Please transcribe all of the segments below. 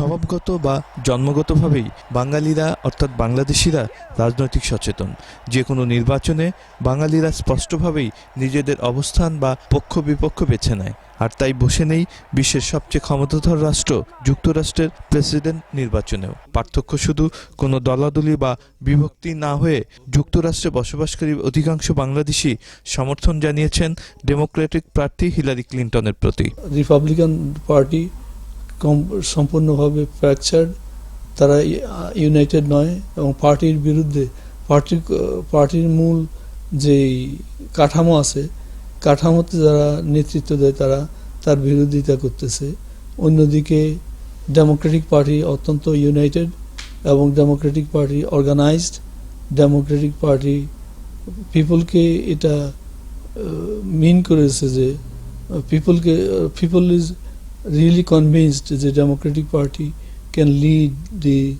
স্বভাবগত বা জন্মগতভাবেই বাঙালিরা, অর্থাৎ বাংলাদেশিরা, রাজনৈতিক সচেতন। যে কোনো নির্বাচনে বাঙালিরা স্পষ্টভাবেই নিজেদের অবস্থান বা পক্ষ বিপক্ষ বেছে নেয়। আর তাই বসে নেই বিশ্বের সবচেয়ে ক্ষমতাধর রাষ্ট্র, যুক্তরাষ্ট্রের প্রেসিডেন্ট নির্বাচনেও। পার্থক্য শুধু কোনো দলাদলি বা বিভক্তি না হয়ে যুক্তরাষ্ট্রে বসবাসকারী অধিকাংশ বাংলাদেশি সমর্থন জানিয়েছেন ডেমোক্রেটিক প্রার্থী হিলারি ক্লিন্টনের প্রতি। রিপাবলিকান পার্টি কম- সম্পূর্ণভাবে ফ্র্যাকচার্ড তারা ইউনাইটেড নয় এবং পার্টির বিরুদ্ধে পার্টির পার্টির মূল যেই কাঠামো আছে, কাঠামোতে যারা নেতৃত্ব দেয় তারা তার বিরোধিতা করতেছে। অন্যদিকে ডেমোক্রেটিক পার্টি অত্যন্ত ইউনাইটেড এবং Democratic Party organised Democratic Party পিপলকে এটা মিন করেছে যে পিপলকে পিপল ইজ রিয়েলি কনভিন্সড যে Democratic Party can lead the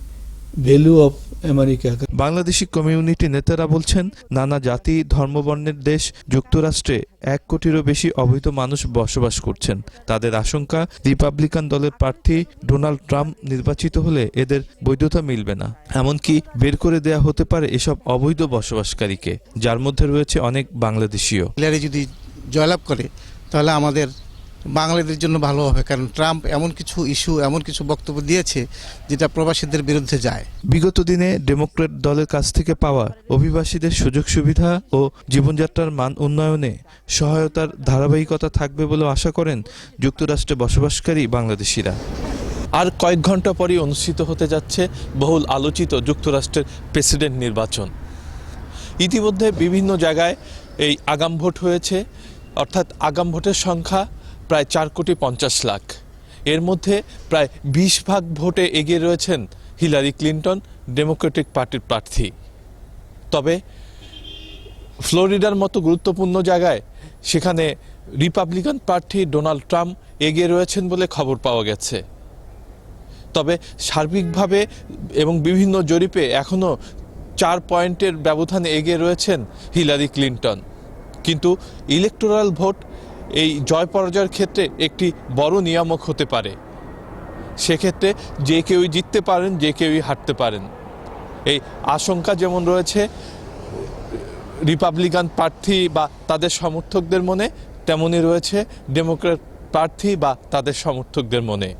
value of America Bangladeshi community নেতারা বলছেন নানা জাতি ধর্মবর্ণের দেশ যুক্তরাষ্ট্রে এক কোটিরও বেশি অবৈধ মানুষ বসবাস করছেন। তাদের আশঙ্কা রিপাবলিকান দলের প্রার্থী ডোনাল্ড ট্রাম্প নির্বাচিত হলে এদের বৈধতা মিলবে না। এমনকি বের করে দেয়া হতে পারে এসব অবৈধ বসবাসকারীকে যার মধ্যে রয়েছে অনেক বাংলাদেশীয়। হিলারি যদি জয়লাভ করে তাহলে আমাদের বাঙালিদের জন্য ভালো হবে কারণ ট্রাম্প এমন কিছু ইস্যু এমন কিছু বক্তব্য দিয়েছে যেটা প্রবাসীদের বিরুদ্ধে যায়। বিগত দিনে ডেমোক্রেট দলের কাছ থেকে পাওয়া অভিবাসীদের সুযোগ সুবিধা ও জীবনযাত্রার মান উন্নয়নে সহায়তার ধারাবাহিকতা থাকবে বলে আশা করেন যুক্তরাষ্ট্রে বসবাসকারী বাংলাদেশিরা। আর কয়েক ঘণ্টা পরই অনুষ্ঠিত হতে যাচ্ছে বহুল আলোচিত যুক্তরাষ্ট্রের প্রেসিডেন্ট নির্বাচন। ইতিমধ্যে বিভিন্ন জায়গায় এই আগাম ভোট হয়েছে অর্থাৎ আগাম ভোটের সংখ্যা প্রায় চার কোটি পঞ্চাশ লাখ। এর মধ্যে প্রায় বিশ ভাগ ভোটে এগিয়ে রয়েছেন হিলারি ক্লিন্টন, ডেমোক্রেটিক পার্টির প্রার্থী। তবে ফ্লোরিডার মতো গুরুত্বপূর্ণ জায়গায় সেখানে রিপাবলিকান প্রার্থী ডোনাল্ড ট্রাম্প এগিয়ে রয়েছেন বলে খবর পাওয়া গেছে। তবে সার্বিকভাবে এবং বিভিন্ন জরিপে এখনও চার পয়েন্টের ব্যবধানে এগিয়ে রয়েছেন হিলারি ক্লিন্টন। কিন্তু ইলেকটোরাল ভোট এই জয় পরাজয়ের ক্ষেত্রে একটি বড় নিয়ামক হতে পারে। সেক্ষেত্রে যে কেউই জিততে পারেন, যে কেউই হারতে পারেন। এই আশঙ্কা যেমন রয়েছে, রিপাবলিকান প্রার্থী বা তাদের সমর্থকদের মনে, তেমনই রয়েছে ডেমোক্রেট প্রার্থী বা তাদের সমর্থকদের মনে।